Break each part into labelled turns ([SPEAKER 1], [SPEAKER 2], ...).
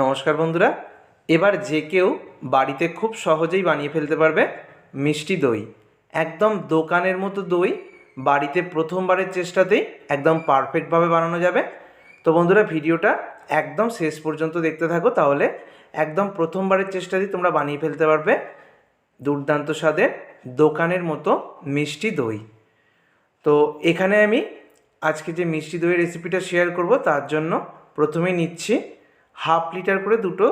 [SPEAKER 1] নমস্কার বন্ধুরা। এবার যে কেউ বাড়িতে খুব সহজেই বানিয়ে ফেলতে পারবে মিষ্টি দই। একদম দোকানের মতো দই, বাড়িতে প্রথমবারের চেষ্টাতেই একদম পারফেক্টভাবে বানানো যাবে। তো বন্ধুরা, ভিডিওটা একদম শেষ পর্যন্ত দেখতে থাকো, তাহলে একদম প্রথমবারের চেষ্টাতেই তোমরা বানিয়ে ফেলতে পারবে দুর্দান্ত স্বাদের দোকানের মতো মিষ্টি দই। তো এখানে আমি আজকে যে মিষ্টি দইয়ের রেসিপিটা শেয়ার করব, তার জন্য প্রথমে নিচ্ছি হাফ লিটার করে দুটো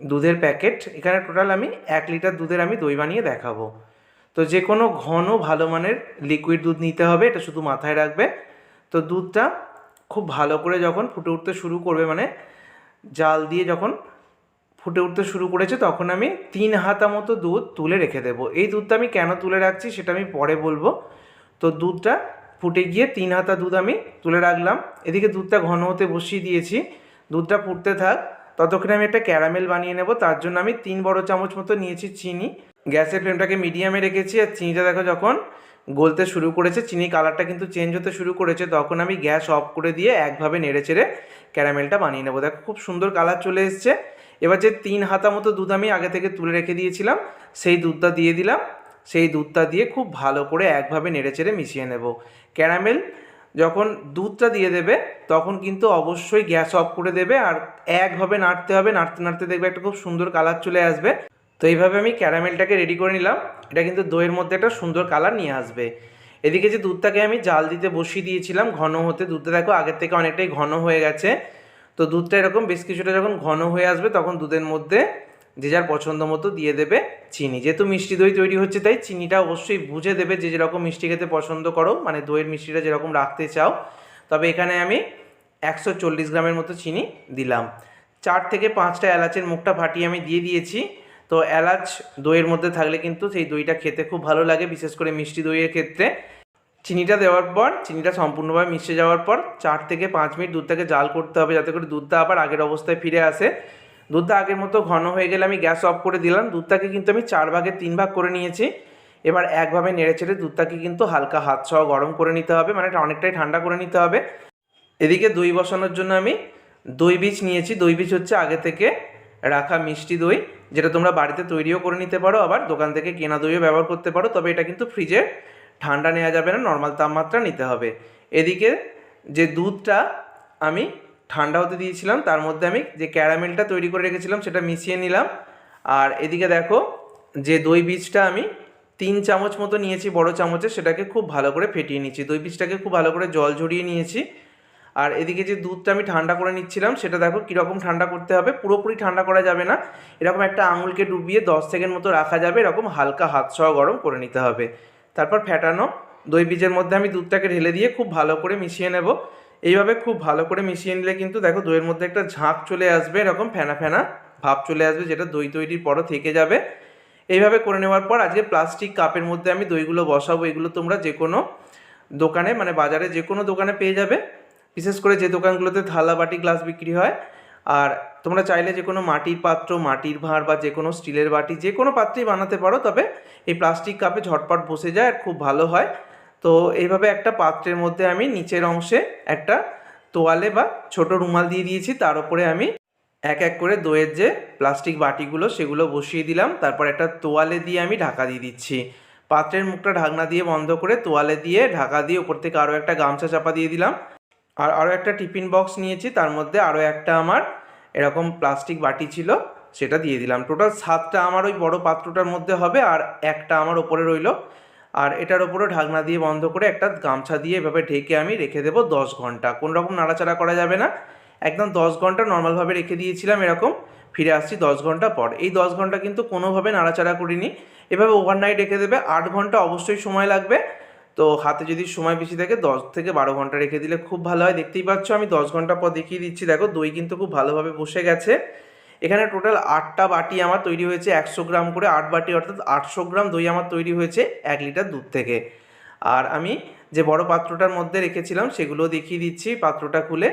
[SPEAKER 1] দুধের প্যাকেট। এখানে টোটাল আমি এক লিটার দুধের আমি দই বানিয়ে দেখাবো। তো যে কোনো ঘন ভালো মানের লিকুইড দুধ নিতে হবে, এটা শুধু মাথায় রাখবে। তো দুধটা খুব ভালো করে যখন ফুটে উঠতে শুরু করবে মানে জাল দিয়ে যখন ফুটে উঠতে শুরু করেছে, তখন আমি তিন হাতা মতো দুধ তুলে রেখে দেবো। এই দুধটা আমি কেন তুলে রাখছি সেটা আমি পরে বলব। তো দুধটা ফুটে গিয়ে তিন হাতা দুধ আমি তুলে রাখলাম। এদিকে দুধটা ঘন হতে বসিয়ে দিয়েছি। দুধটা ফুটতে থাক। ততক্ষণে আমি একটা ক্যারামেল বানিয়ে নেব। তার জন্য আমি তিন বড় চামচ মতো নিয়েছি চিনি। গ্যাসের ফ্লেমটাকে মিডিয়ামে রেখেছি আর চিনিটা দেখো যখন গলতে শুরু করেছে, চিনি কালারটা কিন্তু চেঞ্জ হতে শুরু করেছে, তখন আমি গ্যাস অফ করে দিয়ে একভাবে নেড়ে চেড়ে ক্যারামেলটা বানিয়ে নেব। দেখো খুব সুন্দর কালার চলে এসছে। এবার যে তিন হাতা মতো দুধ আমি আগে থেকে তুলে রেখে দিয়েছিলাম, সেই দুধটা দিয়ে দিলাম। সেই দুধটা দিয়ে খুব ভালো করে একভাবে নেড়ে চেড়ে মিশিয়ে নেব। ক্যারামেল যখন দুধটা দিয়ে দেবে, তখন কিন্তু অবশ্যই গ্যাস অফ করে দেবে আর একভাবে নাড়তে হবে, নাড়তে নাড়তে দেখবে একটা খুব সুন্দর কালার চলে আসবে। তো এইভাবে আমি ক্যারামেলটাকে রেডি করে নিলাম। এটা কিন্তু দইয়ের মধ্যে একটা সুন্দর কালার নিয়ে আসবে। এদিকে যে দুধটাকে আমি জাল দিতে বসিয়ে দিয়েছিলাম ঘন হতে, দুধটা দেখো আগের থেকে অনেকটাই ঘন হয়ে গেছে। তো দুধটা এরকম বেশ কিছুটা যখন ঘন হয়ে আসবে, তখন দুধের মধ্যে যে যার পছন্দ মতো দিয়ে দেবে চিনি। যেহেতু মিষ্টি দই তৈরি হচ্ছে, তাই চিনিটা অবশ্যই বুঝে দেবে যে যেরকম মিষ্টি খেতে পছন্দ করো মানে দইয়ের মিষ্টিটা যেরকম রাখতে চাও। তবে এখানে আমি একশো চল্লিশ গ্রামের মতো চিনি দিলাম। চার থেকে পাঁচটা এলাচের মুখটা ফাটিয়ে আমি দিয়ে দিয়েছি। তো এলাচ দইয়ের মধ্যে থাকলে কিন্তু সেই দইটা খেতে খুব ভালো লাগে, বিশেষ করে মিষ্টি দইয়ের ক্ষেত্রে। চিনিটা দেওয়ার পর, চিনিটা সম্পূর্ণভাবে মিশে যাওয়ার পর চার থেকে পাঁচ মিনিট দুধটাকে জাল করতে হবে, যাতে করে দুধটা আবার আগের অবস্থায় ফিরে আসে। দুধটা আগের মতো ঘন হয়ে গেলে আমি গ্যাস অফ করে দিলাম। দুধটাকে কিন্তু আমি চার ভাগে তিন ভাগ করে নিয়েছি। এবার একভাবে নেড়ে চেড়ে দুধটাকে কিন্তু হালকা হাত সহ গরম করে নিতে হবে মানে এটা অনেকটাই ঠান্ডা করে নিতে হবে। এদিকে দই বসানোর জন্য আমি দই বীজ নিয়েছি। দই বীজ হচ্ছে আগে থেকে রাখা মিষ্টি দই, যেটা তোমরা বাড়িতে তৈরিও করে নিতে পারো, আবার দোকান থেকে কেনা দইও ব্যবহার করতে পারো, তবে এটা কিন্তু ফ্রিজে ঠান্ডা নেওয়া যাবে না, নর্মাল তাপমাত্রা নিতে হবে। এদিকে যে দুধটা আমি ঠান্ডা হতে দিয়েছিলাম, তার মধ্যে আমি যে ক্যারামেলটা তৈরি করে রেখেছিলাম সেটা মিশিয়ে নিলাম। আর এদিকে দেখো, যে দই বীজটা আমি তিন চামচ মতো নিয়েছি বড় চামচে, সেটাকে খুব ভালো করে ফেটিয়ে নিচ্ছি। দই বীজটাকে খুব ভালো করে জল ঝরিয়ে নিয়েছি। আর এদিকে যে দুধটা আমি ঠান্ডা করে নিচ্ছিলাম, সেটা দেখো কীরকম ঠান্ডা করতে হবে। পুরোপুরি ঠান্ডা করা যাবে না। এরকম একটা আঙুলকে ডুবিয়ে দশ সেকেন্ড মতো রাখা যাবে। এরকম হালকা হাত সহ গরম করে নিতে হবে। তারপর ফ্যাটানো দই বীজের মধ্যে আমি দুধটাকে ঢেলে দিয়ে খুব ভালো করে মিশিয়ে নেব। এইভাবে খুব ভালো করে মিশিয়ে নিলে কিন্তু দেখো দইয়ের মধ্যে একটা ঝাঁক চলে আসবে, এরকম ফেনা ফেনা ভাব চলে আসবে যেটা দই তৈরির পরও থেকে যাবে। এইভাবে করে নেওয়ার পর আজকে প্লাস্টিক কাপের মধ্যে আমি দইগুলো বসাবো, এগুলো তোমরা যে কোনো দোকানে মানে বাজারে যে কোনো দোকানে পেয়ে যাবে। বিশেষ করে যে দোকানগুলোতে থালা বাটি গ্লাস বিক্রি হয়। আর তোমরা চাইলে যে কোনো মাটির পাত্র, মাটির ভাঁড় বা যে কোনো স্টিলের বাটি যে কোনো পাত্রেই বানাতে পারো, তবে এই প্লাস্টিক কাপে ঝটপট বসে যায় আর খুব ভালো হয়। তো এইভাবে একটা পাত্রের মধ্যে আমি নিচের অংশে একটা তোয়ালে বা ছোট রুমাল দিয়ে দিয়েছি। তার উপরে আমি এক এক করে দইয়ের যে প্লাস্টিক বাটিগুলো, সেগুলো বসিয়ে দিলাম। তারপর একটা তোয়ালে দিয়ে আমি ঢাকা দিয়ে দিচ্ছি। পাত্রের মুখটা ঢাকনা দিয়ে বন্ধ করে তোয়ালে দিয়ে ঢাকা দিয়ে ওপর থেকে আরও একটা গামছা চাপা দিয়ে দিলাম। আর আরও একটা টিফিন বক্স নিয়েছি। তার মধ্যে আরও একটা আমার এরকম প্লাস্টিক বাটি ছিল, সেটা দিয়ে দিলাম। টোটাল সাতটা আমার ওই বড় পাত্রটার মধ্যে হবে আর একটা আমার ওপরে রইল। আর এটার ওপরে ঢাকনা দিয়ে বন্ধ করে একটা গামছা দিয়ে এভাবে ঢেকে আমি রেখে দেবো দশ ঘণ্টা। কোনো রকম নাড়াচাড়া করা যাবে না। একদম দশ ঘণ্টা নর্মালভাবে রেখে দিয়েছিলাম এরকম। ফিরে আসছি দশ ঘণ্টা পর। এই দশ ঘণ্টা কিন্তু কোনোভাবে নাড়াচাড়া করিনি। এভাবে ওভারনাইট রেখে দেবে। আট ঘণ্টা অবশ্যই সময় লাগবে। তো হাতে যদি সময় বেশি থাকে, দশ থেকে বারো ঘণ্টা রেখে দিলে খুব ভালো হয়। দেখতেই পাচ্ছ আমি দশ ঘণ্টা পর দেখিয়ে দিচ্ছি। দেখো দই কিন্তু খুব ভালোভাবে বসে গেছে। এখানে টোটাল আটটা বাটি আমার তৈরি হয়েছে, একশো গ্রাম করে আট বাটি, অর্থাৎ আটশো গ্রাম দই আমার তৈরি হয়েছে এক লিটার দুধ থেকে। আর আমি যে বড় পাত্রটার মধ্যে রেখেছিলাম সেগুলো দেখিয়ে দিচ্ছি, পাত্রটা খুলে।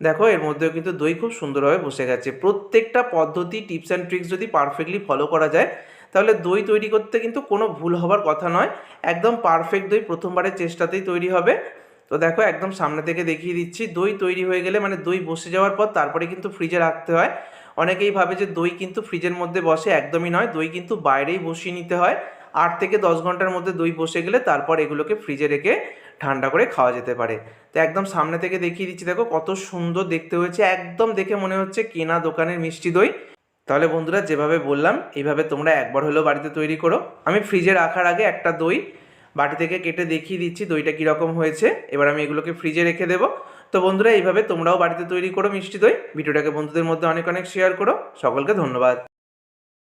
[SPEAKER 1] দেখো, এর মধ্যেও কিন্তু দই খুব সুন্দরভাবে বসে গেছে। প্রত্যেকটা পদ্ধতি টিপস অ্যান্ড ট্রিক্স যদি পারফেক্টলি ফলো করা যায়, তাহলে দই তৈরি করতে কিন্তু কোনো ভুল হবার কথা নয়। একদম পারফেক্ট দই প্রথমবারের চেষ্টাতেই তৈরি হবে। তো দেখো, একদম সামনে থেকে দেখিয়ে দিচ্ছি। দই তৈরি হয়ে গেলে মানে দই বসে যাওয়ার পর তারপরে কিন্তু ফ্রিজে রাখতে হয়। অনেকেই ভাবে যে দই কিন্তু ফ্রিজের মধ্যে বসে একদমই নয়। দই কিন্তু বাইরেই বসিয়ে নিতে হয়। আট থেকে দশ ঘণ্টার মধ্যে দই বসে গেলে তারপর এগুলোকে ফ্রিজে রেখে ঠান্ডা করে খাওয়া যেতে পারে। তো একদম সামনে থেকে দেখিয়ে দিচ্ছি, দেখো কত সুন্দর দেখতে হয়েছে। একদম দেখে মনে হচ্ছে কেনা দোকানের মিষ্টি দই। তাহলে বন্ধুরা, যেভাবে বললাম, এইভাবে তোমরা একবার হলেও বাড়িতে তৈরি করো। আমি ফ্রিজে রাখার আগে একটা দই বাটি থেকে কেটে দেখিয়ে দিচ্ছি দইটা কীরকম হয়েছে। এবার আমি এগুলোকে ফ্রিজে রেখে দেবো। তো বন্ধুরা, এইভাবে তোমরাও বাড়িতে তৈরি করো মিষ্টি দই। ভিডিওটাকে বন্ধুদের মধ্যে অনেক অনেক শেয়ার করো। সকলকে ধন্যবাদ।